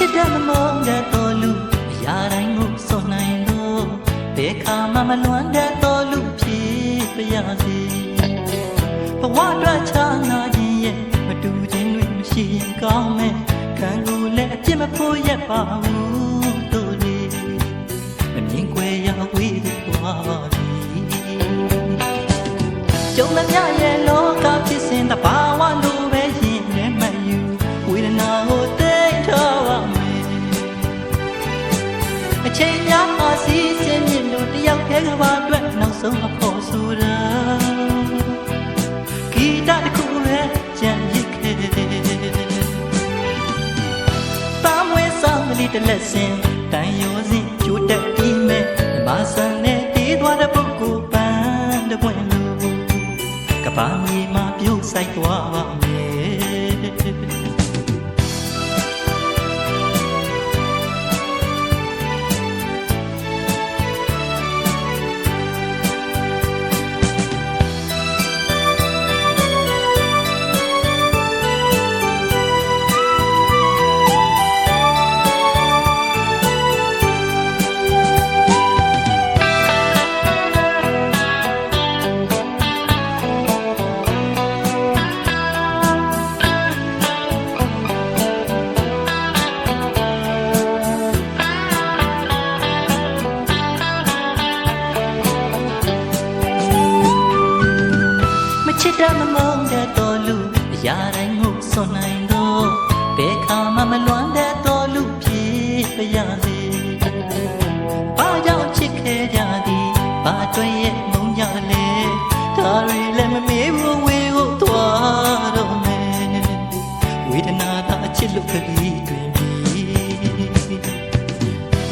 ချစ်တဲ့မမောင်းတဲ့တော်လူအရာတိုင်းကိုစောနိုင်လို့ဘယ်ခါမှမလွမ်းတဲ့တော်လူဖြစ်ပါရစေဘဝအတွက်ချာနာခြင်းရဲ့မတူခြင်းတွေမရှိရင်ကောင်းမယ်ခံကိုယ်လည်းအပြစ်မဖို့ရပါဘူးတို့လေမမြင်ွယ်ရဝေးသွားပြီကျုံမမြရဲ့လောကဖြစ် ချိန်များအာစီစင်းမြင့်လို့တယောက်တည်းကဘာအတွက်နောက်ဆုံးအဖို့ဆိုတာဂီတတစ်ခုပဲကြံရစ်ခဲ့ပန်းဝဲဆောင်ကလေးတစ်လက်စင်တန်ရောစင်ကျိုးတက်ပြီးမဲ့မြမဆန်နဲ့တေးသွားတဲ့ပုဂ္ဂိုလ်ပန်းတစ်ပွင့်လို့ကဘာမြေမှာပြုတ်ဆိုင်သွားပါ အချစ်လို့ခရီးတွင်ပြီ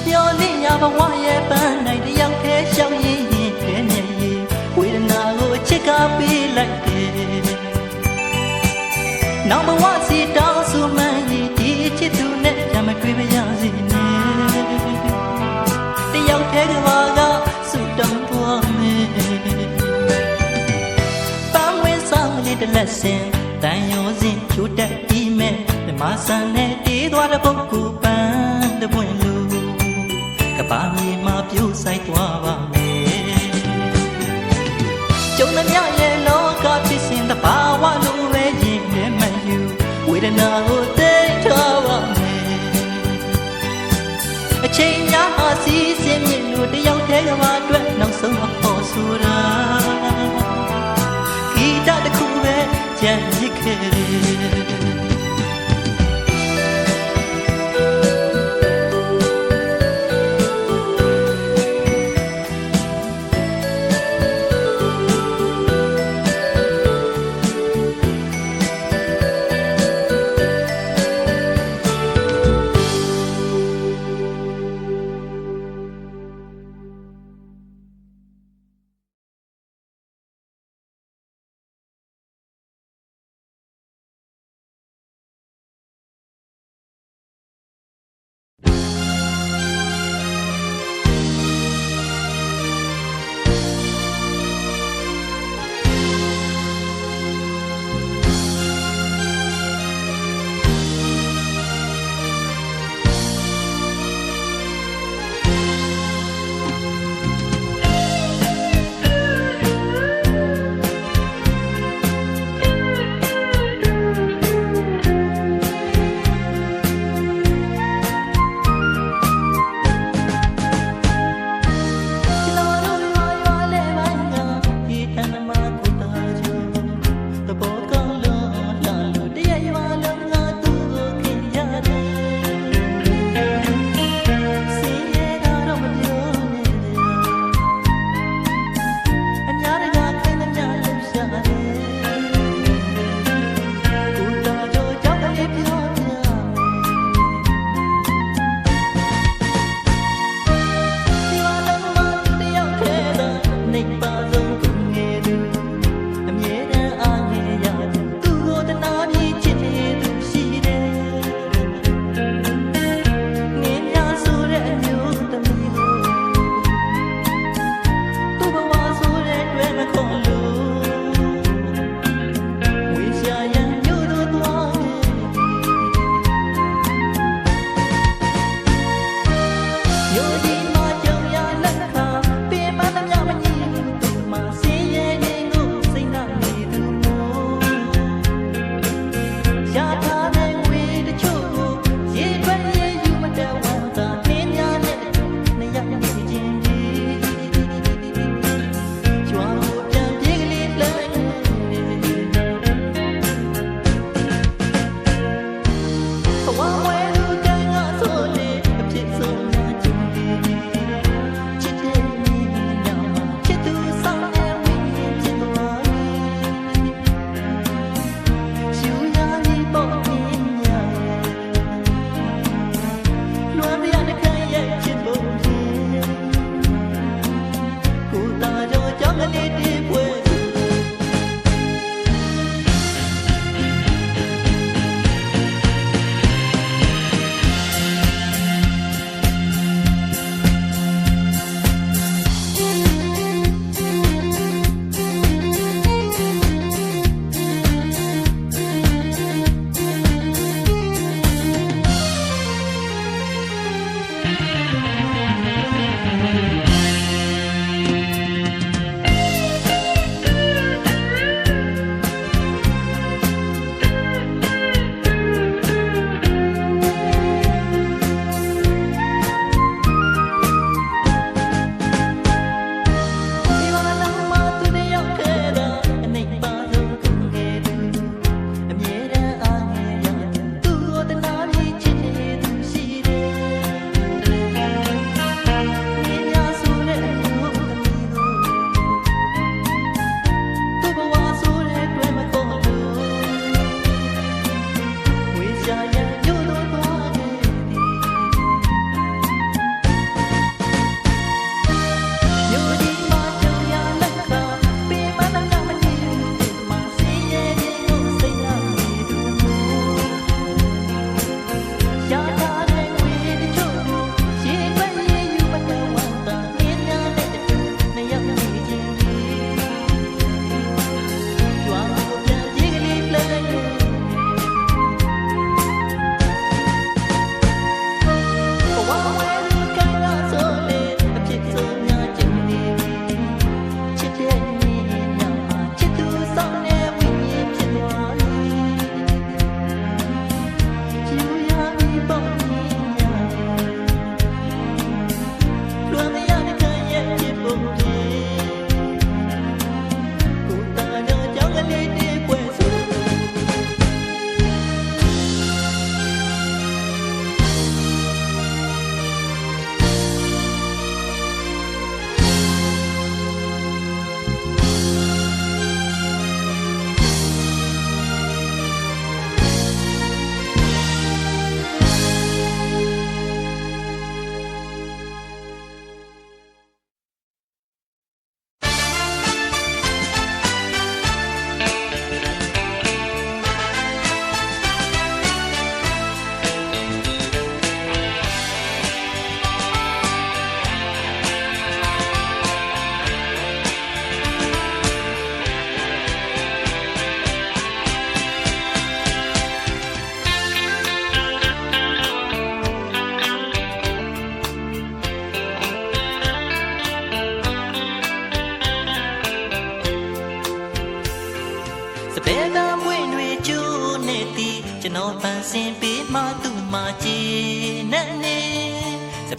မျောလင့်ရဘဝရဲ့ပန်းနိုင်တယောက်တည်းရှောက်ရင်းရင်ခဲနေရင်ဝေဒနာကိုအချစ်ကပေးလိုက်တယ်နောက်ဘဝစီတောင်းဆိုမှန်းရင်ဒီအချစ်သူနဲ့ကြမတွေ့မရစေနဲ့တယောက်တည်းကဘာကဆုတောင်းသွားမယ်ပန်းဝင်ဆောင်လေးတစ်လက်စင်တန်ရောစင်ချိုးတက်ပြီး မဲ့မြမဆန်နဲ့တေးသွားတဲ့ပုဂ္ဂိုလ်ပန်းတစ်ပွင့်လူကဘာမြေမှာပြို့ဆိုင်သွားပါမယ်ကျုံသမျှရဲ့လောကဖြစ်စဉ်တဘာဝလိုပဲရင်နဲ့မှန်ယူဝေဒနာကိုသိထားပါမယ်အချိန်များဟာစီးစင်းမြင့်လို့တယောက်တည်းကဘာအတွက်နောက်ဆုံးအဖို့ဆိုတာဂီတတစ်ခုပဲကြံရစ်ခဲ့ပြန်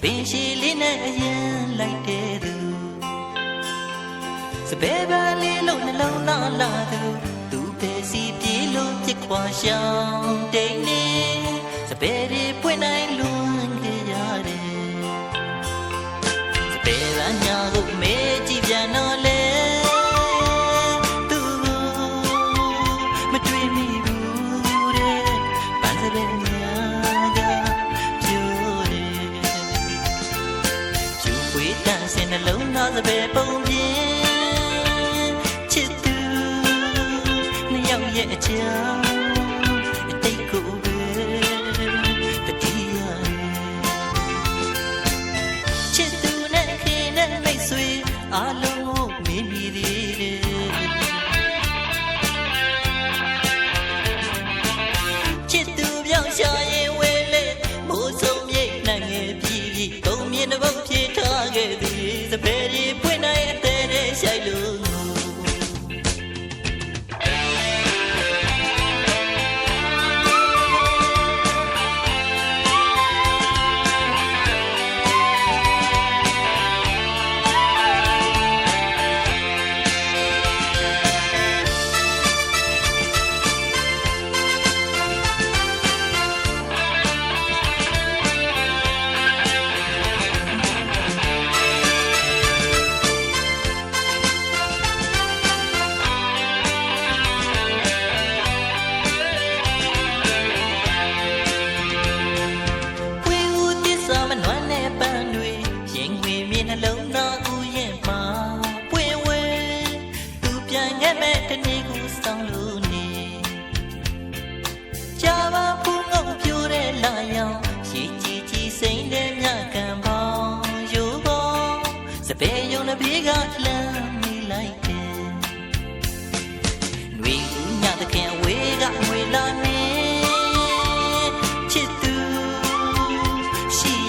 ပင်ရှိလေးနဲ့အရင်လိုက်တဲ့သူစပယ်ပါလေးလို့နှလုံးသားလာသူသူပဲစီပြေလို့ပြစ်ခွာရှောင်တိတ်နေစပယ်တွေပွင့်နိုင်လွန်ကြရတယ်စပယ်ကညာကိုမေးကြည့်ပြန်တော့လေ the people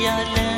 ရှိ